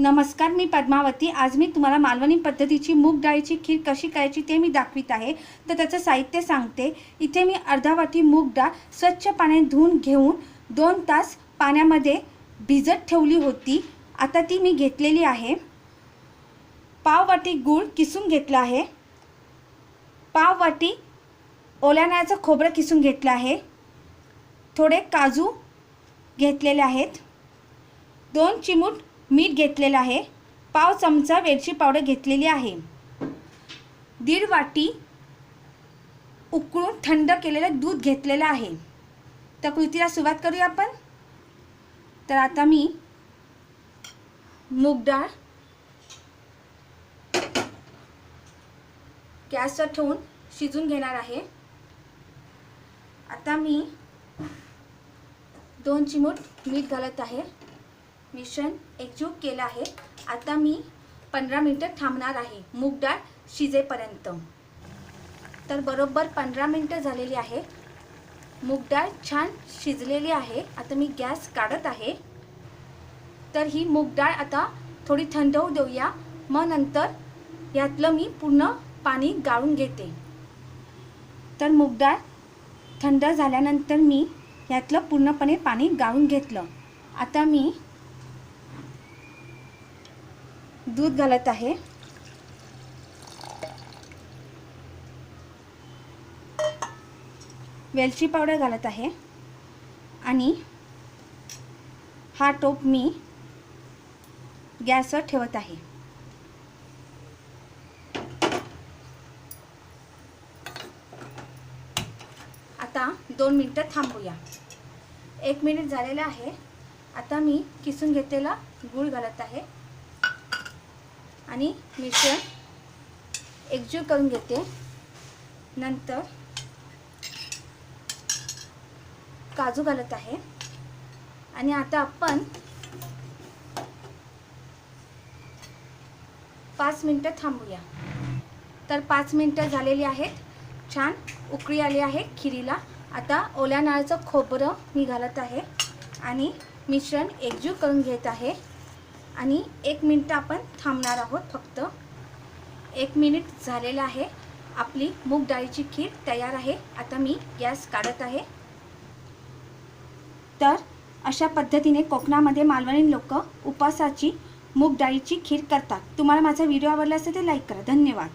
नमस्कार मी पद्मावती. आज मी तुम्हाला मालवणी पद्धतीची मूग डाळीची खीर कशी करायची ते मी दाखवित आहे. तर त्याचं साहित्य सांगते. इथे मी अर्धा वाटी मूग डाळ स्वच्छ पाण्याने धुवून घेऊन दोन तास पाण्यामध्ये भिजत ठेवली होती. आता ती मी घेतलेली आहे. पाव वाटी गूळ किसून घेतला आहे. पाव वाटी ओल्या खोबरं किसून घेतलं आहे. थोडे काजू घेतलेले आहेत. दोन चिमूट मीठ घेतलेलं आहे. पाव चमचा वेलची पावडर घेतलेली आहे. दीड वाटी उकळून थंड केलेलं दूध घेतलेलं आहे. तर कृतीला सुरुवात करूया आपण. तर आता मी मूग डाळ गॅसवर ठेवून शिजून घेणार आहे. आता मी दोन चिमूट मीठ घालत आहे. मिश्रण एकजीव केलं आहे. आता मी पंधरा मिनटं थांबणार आहे. मूग डाळ शिजेपर्यंत. तर बरोबर पंधरा मिनटं झालेली आहे. मूग डाळ छान शिजलेली आहे. आता मी गॅस काढत आहे. तर ही मूग डाळ आता थोडी थंड होऊ देऊया. मग नंतर यातलं मी पूर्ण पाणी गाळून घेते. तर मूग डाळ थंड झाल्यानंतर मी यातलं पूर्णपणे पाणी गाळून घेतलं. आता मी दूध घालत आहे. वेलची पावडर घालत आहे. आणि हा टोप मी गॅसवर ठेवत आहे. आता दोन मिनटं थांबूया. एक मिनिट झालेलं आहे. आता मी किसून घेतलेला गूळ घालत आहे. आणि मिश्रण एकजीव करून घेते. नंतर काजू घालत आहे. आणि आता आपण पाच मिनटं थांबूया. तर पाच मिनटं झालेली आहेत. छान उकळी आली आहे खिरीला. आता ओल्या नाळाचं खोबरं मी घालत आहे. आणि मिश्रण एकजीव करून घेत आहे. आणि एक मिनटं आपण थांबणार आहोत फक्त. एक मिनिट झालेलं आहे. आपली मूग डाळीची खीर तयार आहे. आता मी गॅस काढत आहे. तर अशा पद्धतीने कोकणामध्ये मालवणी लोक उपासाची मूग डाळीची खीर करतात. तुम्हाला माझा व्हिडिओ आवडला असेल तर लाईक करा. धन्यवाद.